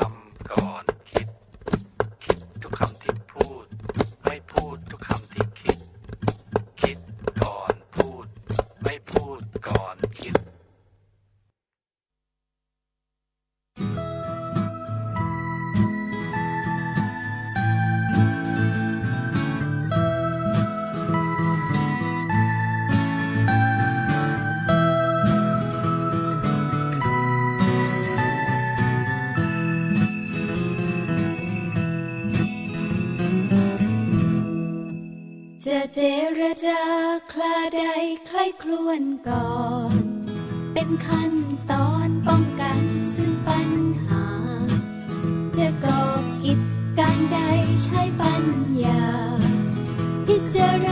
I'm gone. จะเจรจาคลาใดใครครวนก่อน เป็นขั้นตอนป้องกันซึ่งปัญหา จะกอบกิจการใดใช้ปัญญา พิจาร